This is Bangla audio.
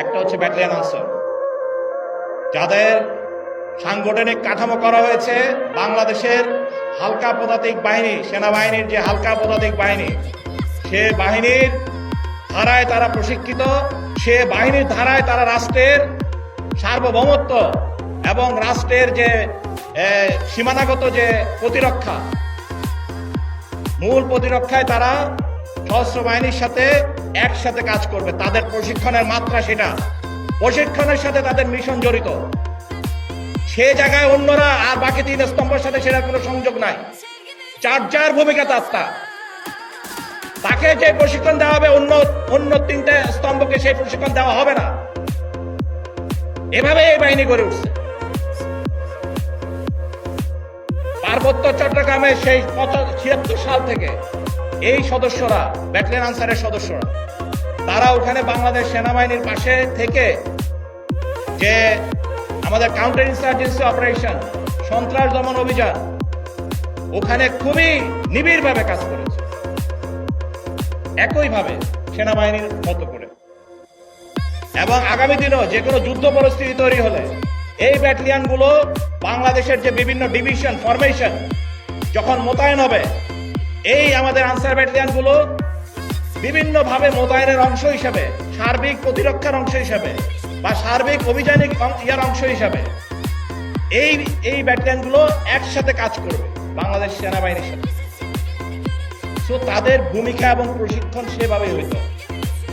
একটা হচ্ছে ব্যাটালিয়ান আনসার যাদের সাংগঠনিক কাঠামো করা হয়েছে, বাংলাদেশের হালকা পদাতিক বাহিনী, সেনাবাহিনীর যে হালকা পদাতিক বাহিনী, সে বাহিনীর ধারায় তারা প্রশিক্ষিত, সে বাহিনীর ধারায় তারা রাষ্ট্রের সার্বভৌমত্ব এবং রাষ্ট্রের যে সীমানাগত যে প্রতিরক্ষা, মূল প্রতিরক্ষায় তারা সশস্ত্র বাহিনীর সাথে একসাথে কাজ করবে। তাদের প্রশিক্ষণের মাত্রা সেটা। প্রশিক্ষণের সাথে তাদের মিশন জড়িত। সে জায়গায় অন্যরা আর বাকি তিন স্তম্ভের সাথে সেটা কোনো সংযোগ নাই। চার যার ভূমিকা তার তা। তাকে যে প্রশিক্ষণ দেওয়া হবে, অন্য অন্য তিনটে স্তম্ভকে সেই প্রশিক্ষণ দেওয়া হবে না। এভাবে এই বাহিনী গড়ে উঠছে। পার্বত্য চট্টগ্রামে সেই ছিয়াত্তর সাল থেকে এই সদস্যরা ব্যাটালিয়ন আনসারের সদস্যরা, তারা ওখানে বাংলাদেশ সেনাবাহিনীর পাশে থেকে যে আমাদের কাউন্টার ইনসার্জেন্সি অপারেশন সন্ত্রাস দমন অভিযান, ওখানে খুবই নিবিড়ভাবে কাজ করেছে। একইভাবে সেনাবাহিনীর মতো করে। এবং আগামী দিনেও যে কোনো যুদ্ধ পরিস্থিতি তৈরি হলে এই ব্যাটালিয়ানগুলো বাংলাদেশের যে বিভিন্ন ডিভিশন ফরমেশন যখন মোতায়েন হবে এই আমাদের আনসার ব্যাটালিয়ানগুলো বিভিন্নভাবে মোতায়েনের অংশ হিসাবে, সার্বিক প্রতিরক্ষার অংশ হিসাবে বা সার্বিক অভিযানিক ইয়ার অংশ হিসাবে এই এই ব্যাটালিয়ানগুলো একসাথে কাজ করবে বাংলাদেশ সেনাবাহিনীর সাথে। তাদের ভূমিকা এবং প্রশিক্ষণ সেভাবেই হইতো।